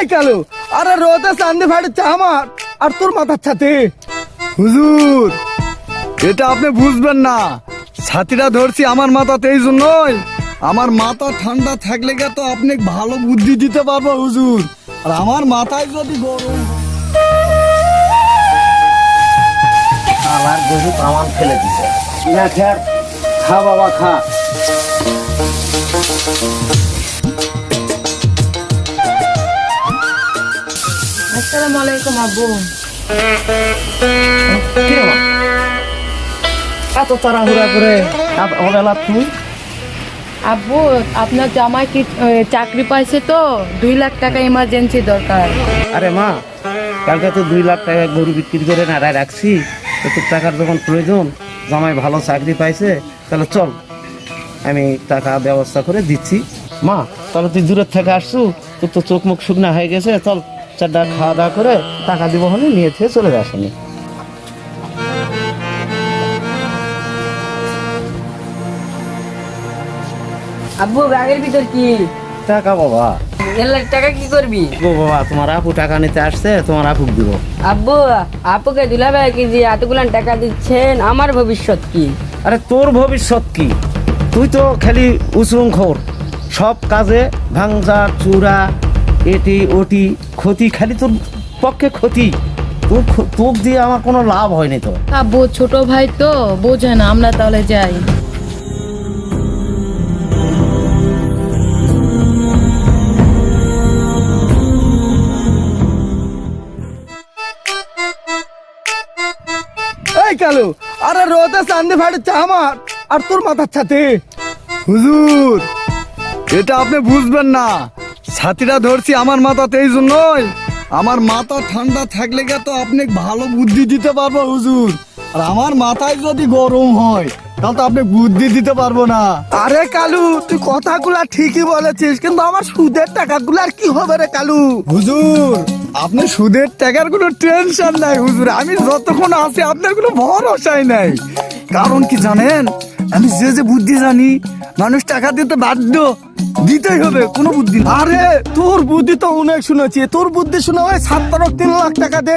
এই কালু, আরে রোদে চান্দি ফাড়ছে আমার আর তোর মাথার ছাতে। হুজুর, এটা আপনি বুঝবেন না। ছাতিটা ধরছি আমার মাথাতে, এই জন্যই। আমার মাথা ঠান্ডা থাকলে গে তো আপনি ভালো বুদ্ধি দিতে পারব, হুজুর। আর আমার মাথায় যদি গরম আমার গরু কামান ফেলে দিছে। না খা, বাবা, খা। আসসালামু আলাইকুম আব্বু? এত তাড়াহুড়া করে ওবেলা তুই আব্বু আপনার জামাই কি চাকরি পাইছে তো? দুই লাখ টাকা ইমার্জেন্সি দরকার। আরে মা কালকে তো দুই লাখ টাকা গরু বিক্রি করে নাড়ায় রাখছি। তো তোর টাকার যখন প্রয়োজন জামাই ভালো চাকরি পাইছে তাহলে চল। আমি টাকা ব্যবস্থা করে দিচ্ছি। মা তাহলে তুই দূরের থেকে আসছু তোর তো চোখ মুখ শুকনা হয়ে গেছে চল। চারটা খাওয়া দাওয়া করে টাকা দিব হলে নিয়ে থেকে চলে আসেনি আব্বু ব্যাগের ভিতর কি? টাকা বাবা। দেড় লাখ টাকা কি করবি? ও বাবা তোমার আপু টাকা নিতে আসছে তোমার আপুক দিব। আব্বু আপুকে দুলাভাই কি যে এতগুলান টাকা দিচ্ছেন? আমার ভবিষ্যৎ কি? আরে তোর ভবিষ্যৎ কি? তুই তো খালি উশৃঙ্খল সব কাজে ভাঙচা চূড়া এটি ওটি ক্ষতি খালি তোর পক্ষে ক্ষতি। তোর তোর দিয়ে আমার কোনো লাভ হয়নি তো। আব্বু ছোট ভাই তো বোঝে না আমরা তাহলে যাই। এই কালু আরে রোদে চান্দি ফাড়ছে আমার আর তোর মাথার ছাতে। হুজুর এটা আপনি বুঝবেন না। ছাতিটা ধরছি আমার মাথাতে এই জন্যই। আমার মাথা ঠান্ডা থাকলে গে তো আপনি ভালো বুদ্ধি দিতে পারব হুজুর। আর আমার মাথায় যদি গরম হয় তাহলে তো আপনি বুদ্ধি দিতে পারব না। আরে কালু তুই কথাগুলা ঠিকই বলেছিস কিন্তু আমার সুদের টাকাগুলো আর কি হবে রে কালু? হুজুর আপনি সুদের টাকার কোনো টেনশন নাই হুজুর। আমি যতক্ষণ আছি আপনার কোনো ভরসাই নাই। কারণ কি জানেন আমি যে যে বুদ্ধি জানি মানুষ টাকা দিতে বাধ্য। দিতেই হবে কোনো বুদ্ধি না। আরে তোর বুদ্ধি তো অনেক শুনেছি। তোর বুদ্ধি শুনে ওই সাতটারক তিন লাখ টাকা দে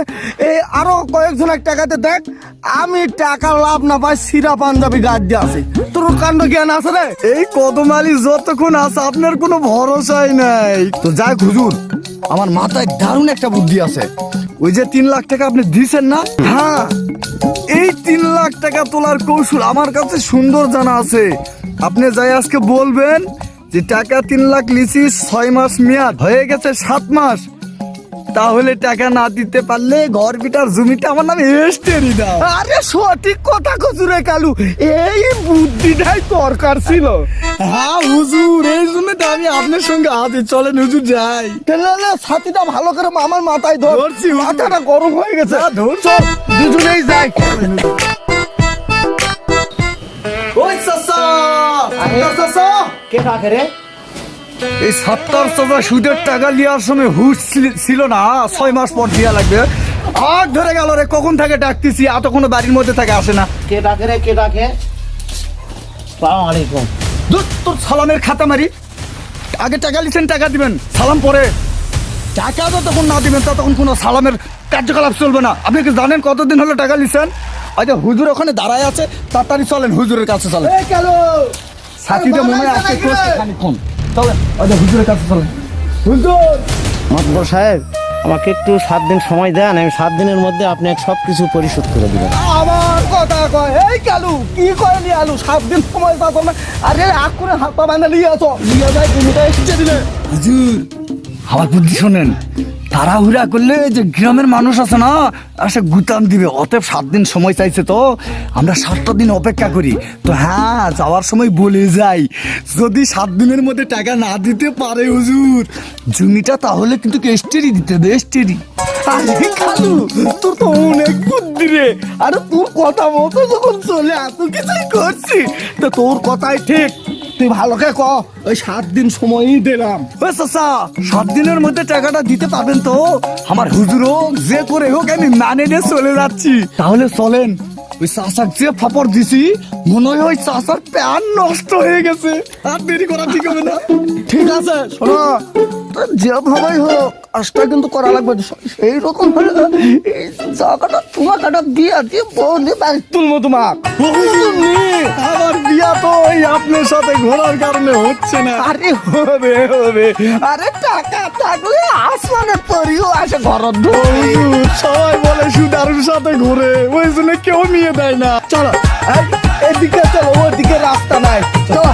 এই আরও কয়েকজন এক টাকাতে দেখ আমি টাকা লাভ না পাই সিরা পাঞ্জাবি গাছ দিয়ে আছে তোর কাণ্ড জ্ঞান আছে রে? এই কদমালি যতক্ষণ আছে আপনার কোনো ভরসাই নাই। তো যাই হুজুর আমার মাথায় দারুণ একটা বুদ্ধি আছে। ওই যে তিন লাখ টাকা আপনি দিছেন না? হ্যাঁ এই তিন লাখ টাকা তোলার কৌশল আমার কাছে সুন্দর জানা আছে। আপনি যাই আজকে বলবেন যে টাকা তিন লাখ লিচি ছয় মাস মেয়াদ হয়ে গেছে সাত মাস। তাহলে টাকা না দিতে পারলে ঘর বিটার জমিটা আমার নামে এস্টেরি দাও। আরে সঠিক কথা কচুরে কালু এই বুদ্ধিটাই দরকার ছিল। হ্যাঁ হুজুর এই জন্য তো আমি আপনার সঙ্গে আছি। চলেন হুজুর যাই। না ছাতিটা ভালো করে আমার মাথায় ধরছি মাথাটা গরম হয়ে গেছে। ধরছো। দুজনেই যাই। কে কাকে রে? এই সাত্তার চাচা সুদের টাকা লিয়ার সময় হুশ ছিল- না ছয় মাস পর দিয়া লাগবে। আর ধরে গেল রে কখন থেকে ডাকতেছি? এত কোনো বাড়ির মধ্যে থেকে আসে না। কে ডাকে রে কে ডাকে? সালাম আলাইকুম। ধুর, তোর সালামের খাতা মারি। আগে টাকা লিছেন টাকা দিবেন। সালাম পরে। টাকা যতক্ষণ না দিবেন ততক্ষণ কোনো সালামের কার্যকলাপ চলবে না। আপনি কি জানেন কতদিন হলো টাকা লিছেন? আচ্ছা হুজুর ওখানে দাঁড়ায় আছে তাড়াতাড়ি চলেন হুজুরের কাছে চলেন। সাথীটা মনে হয় আজকে করছে খানিক্ষণ চলেন আচ্ছা হুজুরের কাছে চলেন। হুজুর! মাতবর সাহেব আমাকে একটু সাত দিন সময় দেন আমি সাত দিনের মধ্যে আপনি সব কিছু পরিশোধ করে দিবেন। আমার কথা কয় এই কালু কি কয় নি আলু? সাত দিন সময় পাবো না। আরে আগ করে হাত পা বাঁধা নিয়ে আসো নিয়ে যায় এসে দিলে। হুজুর আমার বুদ্ধি শোনেন। তাড়াহুড়া করলে যে গ্রামের মানুষ আছে না আর সে গুতাম দিবে। অতএব সাত দিন সময় চাইছে তো। আমরা সাতটা দিন অপেক্ষা করি। তো হ্যাঁ যাওয়ার সময় বলে যাই। যদি সাত দিনের মধ্যে টাকা না দিতে পারে হুজুর, জমিটা তাহলে কিন্তু এস্টেরি দিতে হবে এস্টেরি খালু, তোর তো অনেক বুদ্ধি রে। আরে তোর কথা মতো যখন চলে, এত কিছুই করছি। তো তোর কথাই ঠিক। তুই ভালো কে ক। ওই সাত দিন সময়ই দিলাম। ওই চাচা সাত দিনের মধ্যে টাকাটা দিতে পারবেন তো? আমার হুজুর হোক যে করে হোক আমি মানে নিয়ে চলে যাচ্ছি। তাহলে চলেন ওই চাষার যে ফাপড় দিছি মনে হয় ওই চাষার প্যান নষ্ট হয়ে গেছে। আর দেরি করা ঠিক হবে না। ঠিক আছে শোনো। তো যেভাবেই হোক কাজটা কিন্তু করা লাগবে। সেই রকম হলে এই জায়গাটা তোমাকাটা দিয়া দিয়ে বউ দিয়ে ব্যাগ তুলবো তোমাক। আমার বিয়া তো ওই আপনার সাথে ঘোরার কারণে হচ্ছে না। আরে হবে হবে। আরে টাকা থাকলে আসমানের পরিও আসে ঘর সবাই বলে সুদারুর সাথে ঘুরে ওই জন্য কেউ নিয়ে দেয় না। চলো এদিকে চলো ওদিকে রাস্তা নাই। চলো।